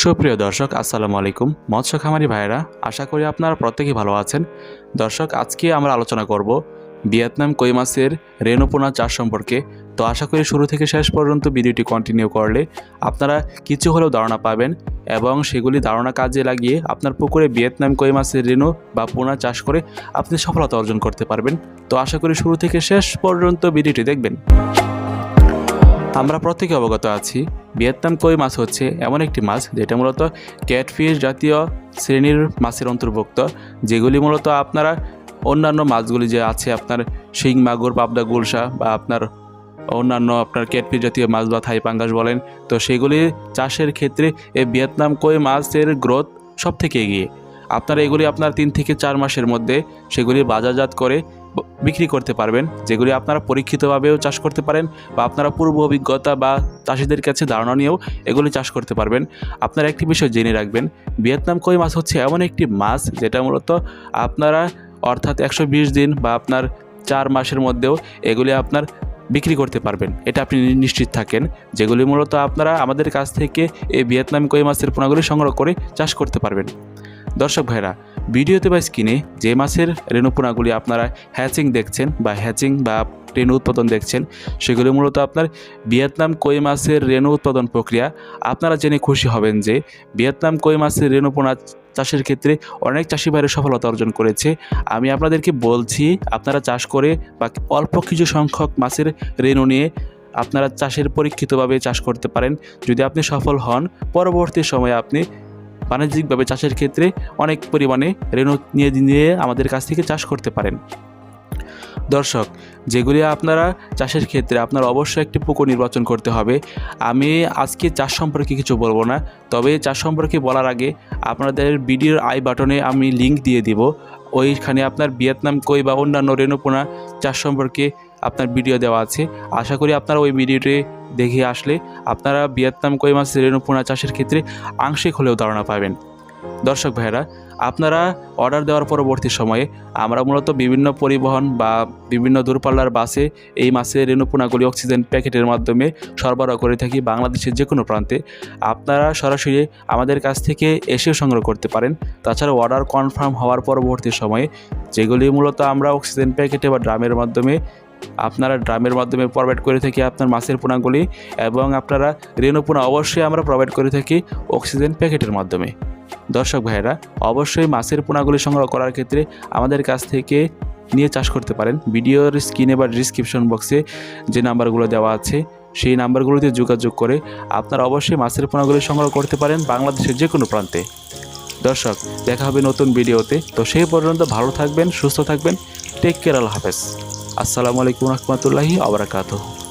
সুপ্রিয় দর্শক, আসসালামু আলাইকুম। মৎস্য খামারি ভাইয়েরা, আশা করি আপনারা প্রত্যেকেই ভালো আছেন। দর্শক, আজকে আমরা আলোচনা করব ভিয়েতনাম কই মাছের রেণুপোনা চাষ সম্পর্কে। তো আশা করি শুরু থেকে শেষ পর্যন্ত ভিডিওটি কন্টিনিউ করলে আপনারা কিছু হলেও ধারণা পাবেন এবং সেগুলি ধারণা কাজে লাগিয়ে আপনার পুকুরে ভিয়েতনাম কই মাছের রেণু বা পোনা চাষ করে আপনি সফলতা অর্জন করতে পারবেন। তো আশা করি শুরু থেকে শেষ পর্যন্ত ভিডিওটি দেখবেন। আমরা প্রত্যেকে অবগত আছি ভিয়েতনাম কই মাছ হচ্ছে এমন একটি মাছ যেটা মূলত ক্যাটফিশ জাতীয় শ্রেণির মাছের অন্তর্ভুক্ত, যেগুলি মূলত আপনারা অন্যান্য মাছগুলি যে আছে আপনার শিং, মাগুর, পাবদা, গুলশা বা আপনার অন্যান্য আপনার ক্যাটফিশ জাতীয় মাছ বা থাই পাঙ্গাস বলেন, তো সেগুলি চাষের ক্ষেত্রে এই ভিয়েতনাম কই মাছের গ্রোথ সব থেকে এগিয়ে। আপনারা এগুলি আপনার তিন থেকে চার মাসের মধ্যে সেগুলি বাজারজাত করে বিক্রি করতে পারবেন, যেগুলি আপনারা পরীক্ষিতভাবেও চাষ করতে পারেন বা আপনারা পূর্ব অভিজ্ঞতা বা চাষিদের কাছে ধারণা নিয়েও এগুলি চাষ করতে পারবেন। আপনারা একটি বিষয় জেনে রাখবেন, ভিয়েতনাম কই মাছ হচ্ছে এমন একটি মাছ যেটা মূলত আপনারা অর্থাৎ একশো বিশ দিন বা আপনার চার মাসের মধ্যেও এগুলি আপনার বিক্রি করতে পারবেন। এটা আপনি নিশ্চিত থাকেন, যেগুলি মূলত আপনারা আমাদের কাছ থেকে এই ভিয়েতনাম কই মাছের পোনাগুলি সংগ্রহ করে চাষ করতে পারবেন। দর্শক ভাইরা ভিডিওতে বা স্ক্রিনে যে মাছের রেণুপোনাগুলি আপনারা হ্যাচিং দেখছেন বা হ্যাচিং বা রেণু উৎপাদন দেখছেন, সেগুলি মূলত আপনার ভিয়েতনাম কই মাছের রেণু উৎপাদন প্রক্রিয়া। আপনারা জেনে খুশি হবেন যে ভিয়েতনাম কই মাছের রেণুপোনা চাষের ক্ষেত্রে অনেক চাষি ভাইয়ের সফলতা অর্জন করেছে। আমি আপনাদেরকে বলছি, আপনারা চাষ করে বা অল্প কিছু সংখ্যক মাছের রেণু নিয়ে আপনারা চাষের পরীক্ষিতভাবে চাষ করতে পারেন। যদি আপনি সফল হন, পরবর্তী সময়ে আপনি বাণিজ্যিকভাবে চাষের ক্ষেত্রে অনেক পরিমাণে রেণু নিয়ে নিয়ে আমাদের কাছ থেকে চাষ করতে পারেন। দর্শক, যেগুলি আপনারা চাষের ক্ষেত্রে আপনার অবশ্যই একটি পুকুর নির্বাচন করতে হবে। আমি আজকে চাষ সম্পর্কে কিছু বলব না, তবে চাষ সম্পর্কে বলার আগে আপনাদের ভিডিওর আই বাটনে আমি লিংক দিয়ে দিব। ওইখানে আপনার ভিয়েতনাম কই বা অন্যান্য রেণুপোনা চাষ সম্পর্কে আপনার ভিডিও দেওয়া আছে। আশা করি আপনারা ওই ভিডিওটি দেখে আসলে আপনারা ভিয়েতনাম কই মাছের রেণুপোনা চাষের ক্ষেত্রে আংশিক হলেও ধারণা পাবেন। দর্শক ভাইয়েরা, আপনারা অর্ডার দেওয়ার পরবর্তী সময়ে আমরা মূলত বিভিন্ন পরিবহন বা বিভিন্ন দূরপাল্লার বাসে এই মাছের রেণুপোনাগুলি অক্সিজেন প্যাকেটের মাধ্যমে সরবরাহ করে থাকি বাংলাদেশের যে কোনো প্রান্তে। আপনারা সরাসরি আমাদের কাছ থেকে এসেও সংগ্রহ করতে পারেন। তাছাড়া অর্ডার কনফার্ম হওয়ার পরবর্তী সময়ে যেগুলি মূলত আমরা অক্সিজেন প্যাকেটে বা ড্রামের মাধ্যমে আপনারা ড্রামের মাধ্যমে প্রোভাইড করে থাকি আপনার মাছের পোনাগুলি এবং আপনারা রেণুপোনা অবশ্যই আমরা প্রোভাইড করে থাকি অক্সিজেন প্যাকেটের মাধ্যমে। দর্শক ভাইয়েরা, অবশ্যই মাছের পোনাগুলি সংগ্রহ করার ক্ষেত্রে আমাদের কাছ থেকে নিয়ে চাষ করতে পারেন। ভিডিওর স্ক্রিনে বা ডিসক্রিপশন বক্সে যে নাম্বারগুলো দেওয়া আছে, সেই নাম্বারগুলোতে যোগাযোগ করে আপনারা অবশ্যই মাছের পোনাগুলি সংগ্রহ করতে পারেন বাংলাদেশের যে কোনো প্রান্তে। দর্শক, দেখা হবে নতুন ভিডিওতে। তো সেই পর্যন্ত ভালো থাকবেন, সুস্থ থাকবেন। টেক কেয়ার আল্লাহ হাফেজ। আসসালামু আলাইকুম রহমতুল্লাহি আবরাকাতুহ